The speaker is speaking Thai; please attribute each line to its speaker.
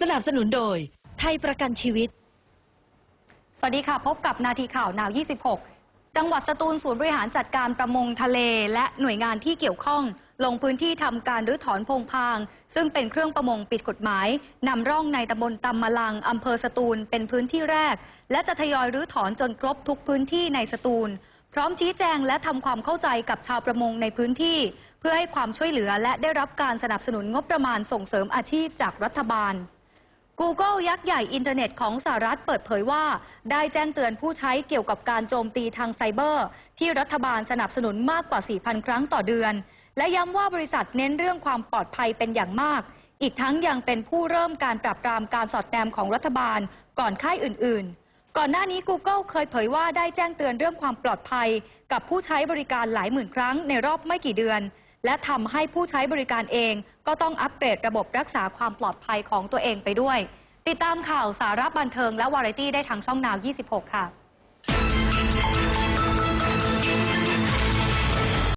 Speaker 1: สนับสนุนโดย ไทยประกันชีวิต
Speaker 2: สวัสดีค่ะ พบกับนาทีข่าวนาว 26 จังหวัดสตูลศูนย์บริหารจัดการประมงทะเล และหน่วยงานที่เกี่ยวข้อง ลงพื้นที่ทำการรื้อถอนพงพาง ซึ่งเป็นเครื่องประมงปิดกฎหมายนำร่องในตำบลตำมะลังอำเภอสตูลเป็นพื้นที่แรก และจะทยอยรื้อถอนจนครบทุกพื้นที่ในสตูลพร้อมชี้แจงและทำความเข้าใจกับชาวประมงในพื้นที่ เพื่อให้ความช่วยเหลือและได้รับการสนับสนุนงบประมาณส่งเสริมอาชีพจากรัฐบาล Google ยักษ์ใหญ่อินเทอร์เน็ตของสหรัฐเปิดเผยว่า ได้แจ้งเตือนผู้ใช้เกี่ยวกับการโจมตีทางไซเบอร์ ที่รัฐบาลสนับสนุนมากกว่า 4,000 ครั้งต่อเดือน และย้ำว่าบริษัทเน้นเรื่องความปลอดภัยเป็นอย่างมาก อีกทั้งยังเป็นผู้เริ่มการปราบปรามการสอดแนมของรัฐบาลก่อนค่ายอื่น ๆ ก่อนหน้านี้ Google เคยเผยว่าได้แจ้งเตือนเรื่องความปลอดภัย กับผู้ใช้บริการหลายหมื่นครั้งในรอบไม่กี่เดือน และทำให้ผู้ใช้บริการเอง ก็ต้องอัปเกรดระบบรักษาความปลอดภัยของตัวเองไปด้วย ติดตามข่าวสาระบันเทิงและวาไรตี้ได้ทางช่องนาว 26 ค่ะ